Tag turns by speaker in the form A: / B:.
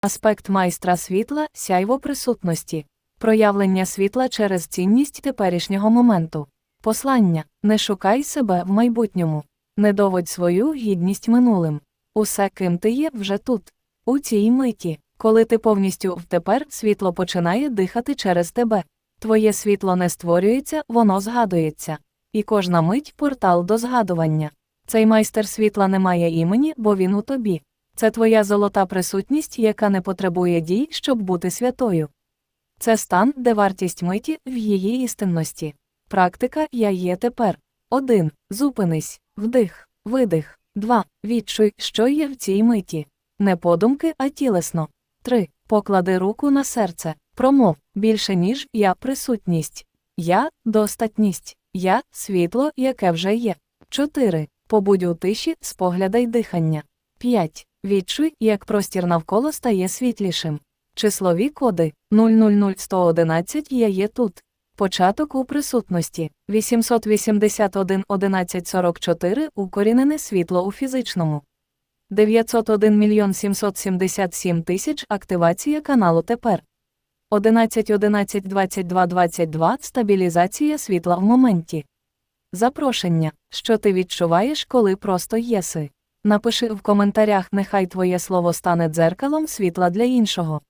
A: Аспект майстра світла сяйво присутності, проявлення світла через цінність теперішнього моменту. Послання не шукай себе в майбутньому, не доводь свою гідність минулим. Усе, ким ти є, вже тут, у цій миті. Коли ти повністю втепер, світло починає дихати через тебе. Твоє світло не створюється, воно згадується. І кожна мить портал до згадування. Цей майстер світла не має імені, бо він у тобі. Це твоя золота присутність, яка не потребує дій, щоб бути святою. Це стан, де вартість миті в її істинності. Практика Я є тепер. 1. Зупинись, вдих, видих. 2. Відчуй, що є в цій миті. Не подумки, а тілесно. 3. Поклади руку на серце. Промов більше, ніж я присутність. Я достатність. Я світло, яке вже є. 4. Побудь у тиші, споглядай дихання. 5. Відчуй, як простір навколо стає світлішим. Числові коди 000111 Я є тут. Початок у присутності 881 1144 Укорінене світло у фізичному. 901 мільйон 777 тисяч активація каналу тепер. 11 11 22 22 стабілізація світла в моменті. Запрошення, що ти відчуваєш, коли просто єси. Напиши в коментарях, нехай твоє слово стане дзеркалом світла для іншого.